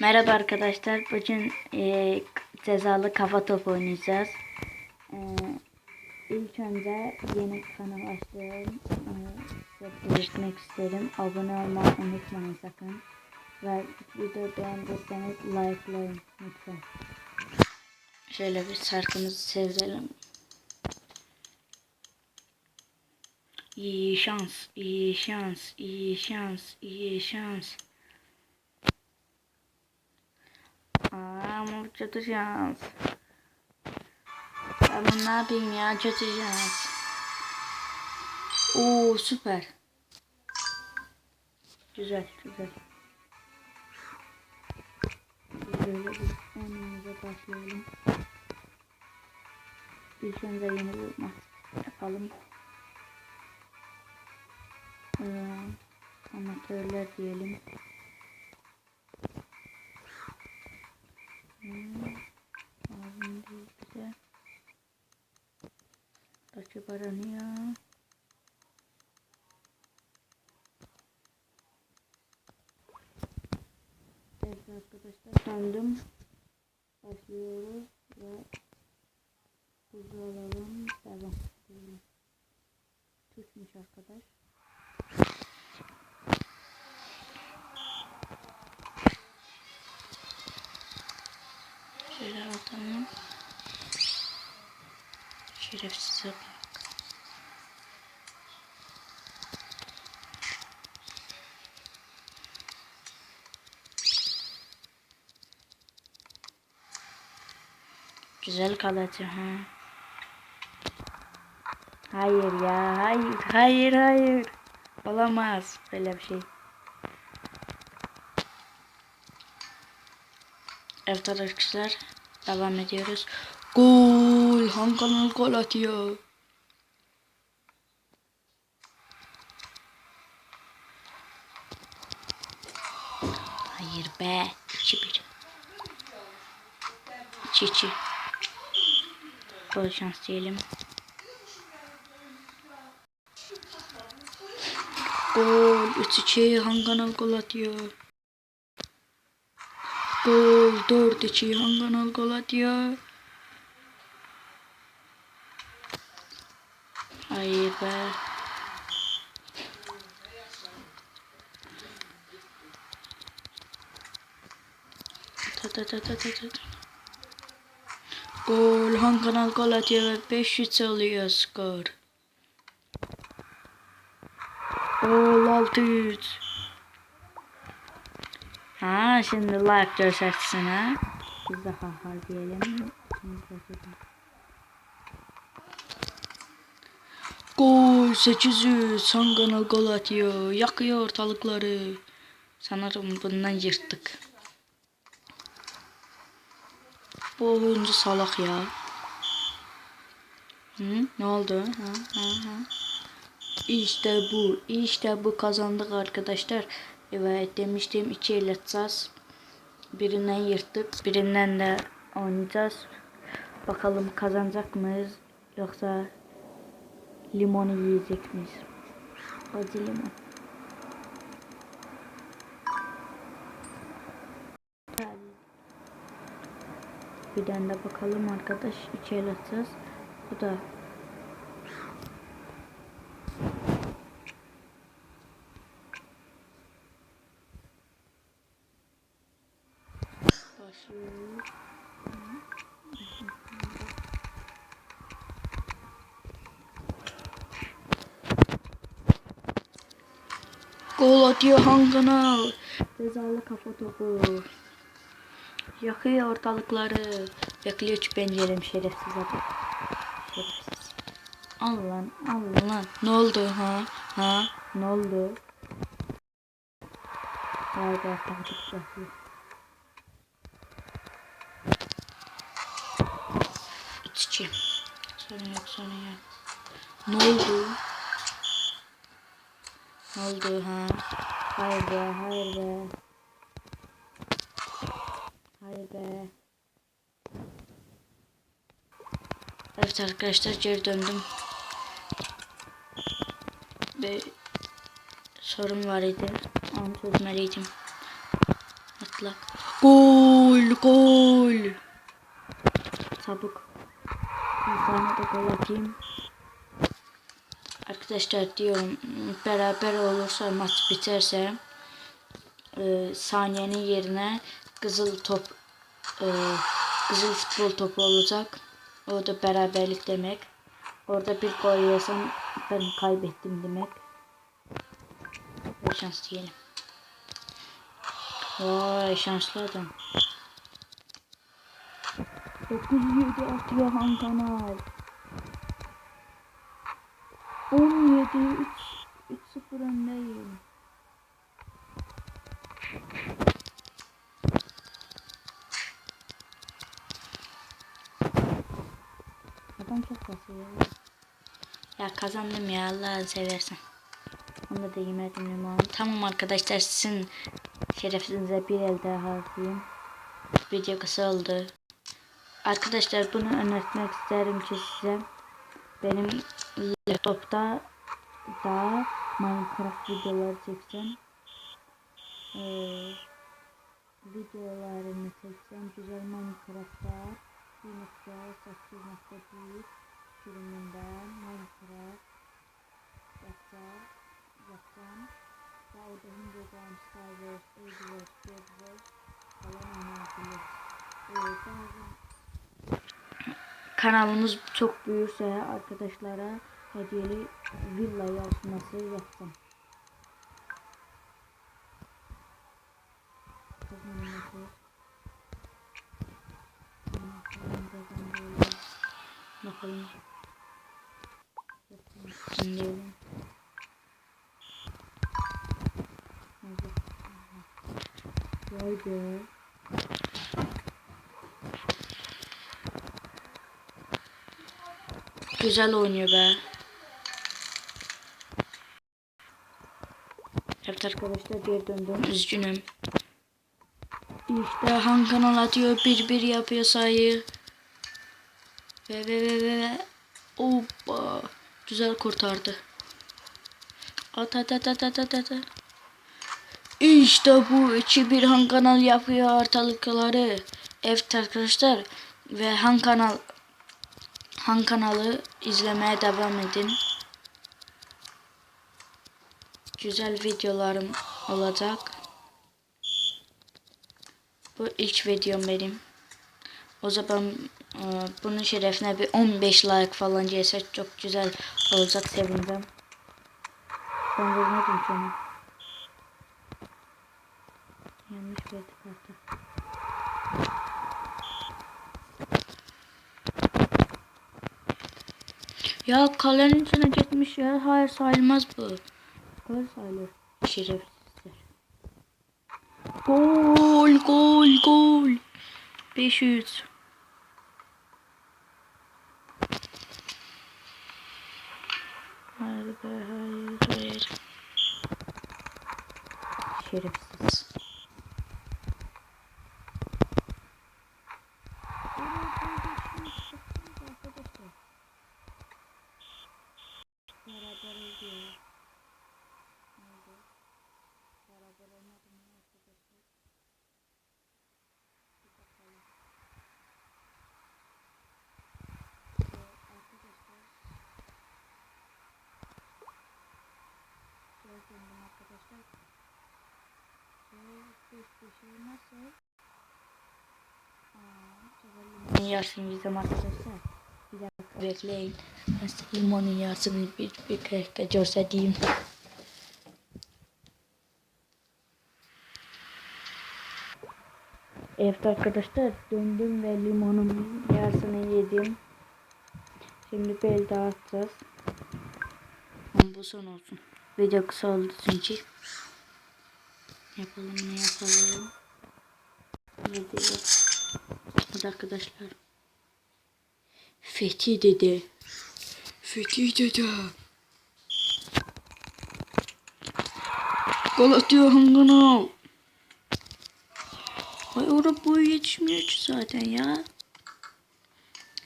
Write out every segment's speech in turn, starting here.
Merhaba arkadaşlar. Bugün e, cezalı kafa topu oynayacağız. E, ilk önce yeni kanal açtım. E, belirtmek isterim. Abone olmayı unutmayın sakın. Ve video beğendiyseniz likelayın lütfen. Şöyle bir şarkımızı çevirelim. İyi şans, iyi şans, iyi şans, iyi şans. Şans. Ben bunu ne yapayım ya şans. Oo süper. Güzel güzel. Böyle bir önümüze başlayalım. İlk önce yeni bir maç yapalım. Ee, amatörler diyelim. Evet arkadaşlar döndüm. Başlıyoruz ve hızlı alalım. Devam. Tutmuş arkadaş. Şöyle atalım. Şerefsize bak. Güzel kalacak ha. Hayır ya, hayır, hayır, hayır. Olamaz böyle bir şey. Evet arkadaşlar, devam ediyoruz. Gol, Hankan'ın gol atıyor. Hayır be, 2-1. 2-2. Bol şans diyelim. Gol 3-2 Hankanal gol atıyor. Gol 4-2 Hankanal gol atıyor. Hayır be. Ta ta ta ta ta ta. Gol Hankanal gol atıyor ve 5-3 oluyor skor. Gol 600. Ha şimdi like göstersin ha. Biz de ha ha diyelim. Gol 800. Hankanal gol atıyor. Yakıyor ortalıkları. Sanırım bundan yırttık. Bu oyuncu salak ya. Hı? Ne oldu? Ha, ha, ha. İşte bu. işte bu kazandık arkadaşlar. Evet demiştim iki el atacağız. Birinden yırttık. Birinden de oynayacağız. Bakalım kazanacak mıyız? Yoksa limonu yiyecek miyiz? Acı limon. Bir tane de bakalım arkadaş. El atacağız. Bu da. Gol atıyor Hankanal. Cezalı kafa topu. Yakıyor ortalıkları. Bekliyor ki ben yerim şerefsiz adam. Şerefsiz. Al lan. Ne oldu ha? Ha? Ne oldu? Vay be taktik yapıyor. İçki. Sorun yok sorun yok. Ne oldu? Ne oldu ha? Hayır be. Hayır be. Evet arkadaşlar geri döndüm. Ve sorun var idi. Onu çözmeliydim. Atlak. Gol gol. Çabuk. Bir tane de gol atayım. Arkadaşlar diyorum beraber olursa maç biterse e, saniyenin yerine kızıl top e, kızıl futbol topu olacak. O da beraberlik demek. Orada bir gol yesem ben kaybettim demek. Bol şans diyelim. Vay şanslı adam. 9-7 atıyor Han Kanal. 17 3 3-0 öndeyim. Adam çok basıyor. Ya kazandım ya Allah'ını seversen. Onu da yemedim limon. Tamam arkadaşlar sizin şerefinize bir el daha atayım. Video kısa oldu. Arkadaşlar bunu anlatmak isterim ki size. Benim laptopta da Minecraft videoları çeksem. Ee, videolarını çeksem güzel Minecraft'ta 1.8.1 sürümünden Minecraft yapacağım. yapacağım. Ve orada Hunger Games, Star Wars, Edward, Bedwars falan oynayabiliriz. Evet, kanalımız çok büyürse arkadaşlara hediyeli villa yarışması yapacağım. Bakalım. Dinleyelim. Vay be. Güzel oynuyor be. Evet arkadaşlar geri döndüm. Üzgünüm. İşte Han kanal atıyor. Bir bir yapıyor sayı. Ve ve ve ve. ve. Güzel kurtardı. At at at at at at at. İşte bu. İçi bir Han kanal yapıyor ortalıkları. Evet arkadaşlar. Ve Han kanal Han kanalı izlemeye devam edin. Güzel videolarım olacak. Bu ilk videom benim. O zaman bunun şerefine bir 15 like falan gelse çok güzel olacak sevindim. Ben ki onu. Yanlış verdik artık. Ya kalenin içine gitmiş ya. Hayır sayılmaz bu. Gol sayılır. Şerefsizler. Gol gol gol. 500. Hayır be hayır hayır. Şerefsiz. Oluyor. Oldu. Beraber olmadı mı arkadaşlar? Bir bakalım. Ee, arkadaşlar. Gördüğüm arkadaşlar. Ve beş beşi nasıl? Aa, Limon yersin bizim arkadaşlar. Bir dakika bekleyin. Ben size limonun yarısını bir, bir dakika göstereyim. Evet arkadaşlar döndüm ve limonun yarısını yedim. Şimdi bel dağıtacağız. Bu son olsun. Video kısa oldu çünkü. Yapalım ne yapalım. Hadi. Hadi arkadaşlar. Fethi dede. Fethi dede. Gol atıyor Hangana. Ay orada boyu yetişmiyor ki zaten ya.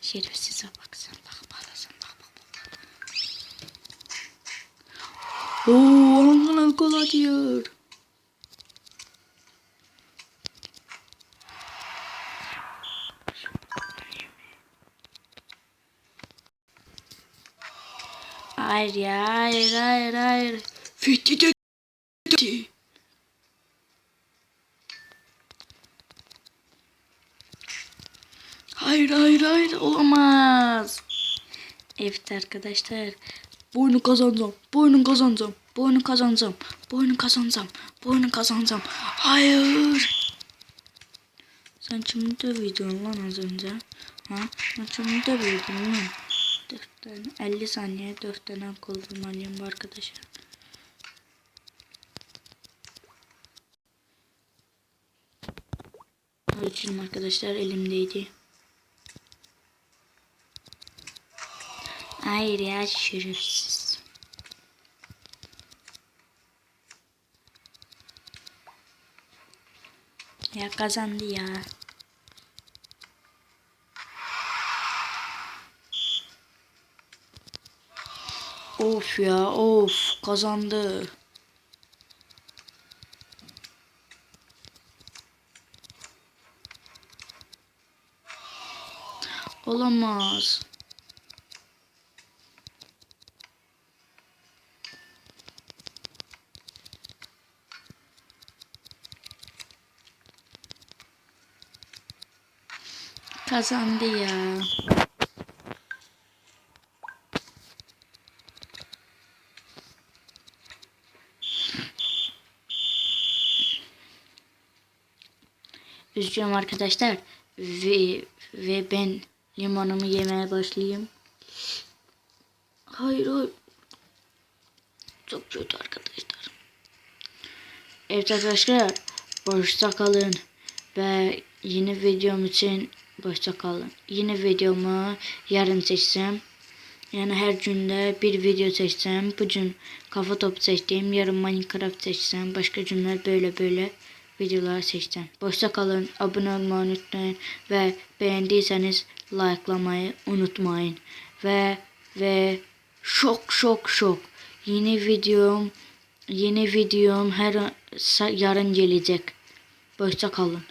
Şerefsize bak sen bak bak sen bak bak bak. Oo Hangana gol Hayır ya hayır hayır hayır. Fethi de. Hayır hayır hayır olamaz. Evet arkadaşlar. Bu oyunu kazanacağım. Bu oyunu kazanacağım. Bu oyunu kazanacağım. Bu oyunu kazanacağım. Bu oyunu kazanacağım. Hayır. Sen kimi dövüyordun lan az önce? Ha? Sen kimi dövüyordun lan? 4 tane, 50 saniye 4 tane kol vurmalıyım bu arkadaşa. Ölçülüm arkadaşlar elimdeydi. Hayır ya şerefsiz. Ya kazandı ya. Ya of kazandı. Olamaz. Kazandı ya. Üzgünüm arkadaşlar ve, ve ben limonumu yemeye başlayayım. Hayır hayır. Çok kötü arkadaşlar. Evet arkadaşlar hoşça kalın ve yeni videom için hoşça kalın. Yeni videomu yarın seçsem yani her günde bir video seçsem bugün kafa topu seçtim yarın minecraft seçsem başka günler böyle böyle videolar seçsem. Hoşça kalın abone olmayı unutmayın ve beğendiyseniz likelamayı unutmayın ve ve şok şok şok yeni videom yeni videom her yarın gelecek. Hoşça kalın.